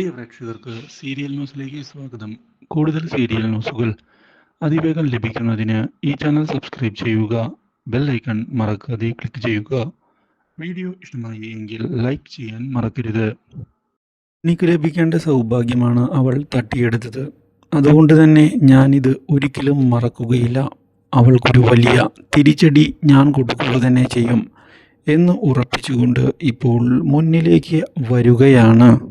പ്രിയ പ്രേക്ഷകർക്ക് സീരിയൽ ന്യൂസിലേക്ക് സ്വാഗതം. കൂടുതൽ സീരിയൽ ന്യൂസുകൾ അതിവേഗം ലഭിക്കുന്നതിന് ഈ ചാനൽ സബ്സ്ക്രൈബ് ചെയ്യുക ബെൽ ഐക്കൺ മറക്കാതെ ക്ലിക്ക് ചെയ്യുക. വീഡിയോ ഇഷ്ടമായി എങ്കിൽ ലൈക്ക് ചെയ്യാൻ മറക്കരുത്. എനിക്ക് ലഭിക്കേണ്ട സൗഭാഗ്യമാണ് അവൾ തട്ടിയെടുത്തത്. അതുകൊണ്ട് തന്നെ ഞാനിത് ഒരിക്കലും മറക്കുകയില്ല. അവൾക്കൊരു വലിയ തിരിച്ചടി ഞാൻ കൊടുക്കുക തന്നെ ചെയ്യും എന്ന് ഉറപ്പിച്ചുകൊണ്ട് ഇപ്പോൾ മുന്നിലേക്ക് വരികയാണ്.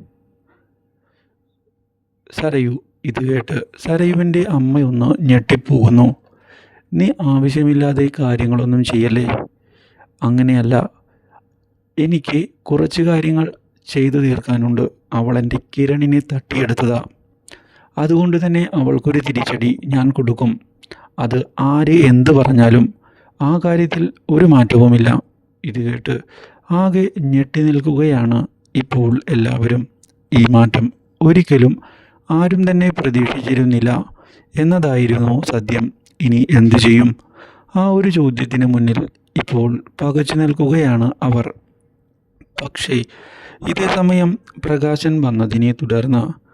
സരയു ഇത് കേട്ട് സരയുവിന്റെ അമ്മയൊന്ന് ഞെട്ടിപ്പോകുന്നു. നീ ആവശ്യമില്ലാതെ കാര്യങ്ങളൊന്നും ചെയ്യല്ലേ? അങ്ങനെയല്ല. എനിക്ക് കുറച്ച് കാര്യങ്ങൾ ചെയ്തു തീർക്കാനുണ്ട്. അവൾ എന്റെ കിരണിനെ തട്ടിയെടുത്തതാ. അതുകൊണ്ട് തന്നെ അവൾക്കൊരു തിരിച്ചടി ഞാൻ കൊടുക്കും. അത് ആര് എന്ത് പറഞ്ഞാലും ആ കാര്യത്തിൽ ഒരു മാറ്റവുമില്ല. ഇത് കേട്ട് ആകെ ഞെട്ടി നിൽക്കുകയാണ് ഇപ്പോൾ എല്ലാവരും. ഈ മാറ്റം ഒരിക്കലും ആരും തന്നെ പ്രതീക്ഷിച്ചിരുന്നില്ല എന്നതായിരുന്നു സത്യം. ഇനി എന്തു ചെയ്യും? ആ ഒരു ചോദ്യത്തിന് മുന്നിൽ ഇപ്പോൾ പകച്ചു നിൽക്കുകയാണ് അവർ. പക്ഷേ ഇതേ സമയം പ്രകാശൻ വന്നതിനെ തുടർന്ന്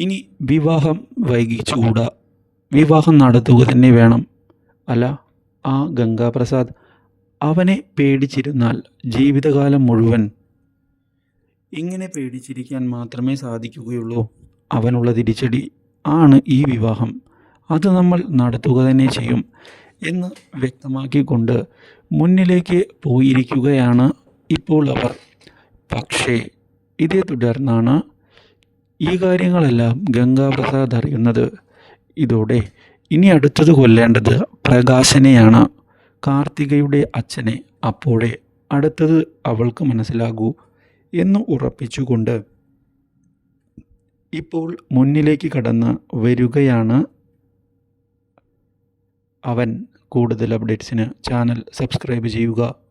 ഇനി വിവാഹം വൈകിച്ചുകൂടാ? വിവാഹം നടത്തുക തന്നെ വേണം. അല്ല ആ ഗംഗാപ്രസാദ് അവനെ പേടിച്ചിരുന്നാൽ ജീവിതകാലം മുഴുവൻ. ഇങ്ങനെ പേടിച്ചിരിക്കാൻ മാത്രമേ സാധിക്കുകയുള്ളൂ. അവനുള്ള തിരിച്ചടി ആണ് ഈ വിവാഹം. അത് നമ്മൾ നടത്തുക തന്നെ ചെയ്യും എന്ന് വ്യക്തമാക്കിക്കൊണ്ട് മുന്നിലേക്ക് പോയിരിക്കുകയാണ് ഇപ്പോൾ അവർ. പക്ഷേ ഇതേ തുടർന്നാണ് ഈ കാര്യങ്ങളെല്ലാം ഗംഗാപ്രസാദ് അറിയുന്നത്. ഇതോടെ ഇനി അടുത്തത് കൊല്ലേണ്ടത് പ്രകാശനെയാണ്. കാർത്തികയുടെ അച്ഛനെ അപ്പോഴേ അടുത്തത് അവൾക്ക് മനസ്സിലാകൂ എന്ന് ഉറപ്പിച്ചുകൊണ്ട് ഇപ്പോൾ മുന്നിലേക്ക് കടന്ന് വരികയാണ് അവൻ. കൂടുതൽ അപ്ഡേറ്റ്സിന് ചാനൽ സബ്സ്ക്രൈബ് ചെയ്യുക.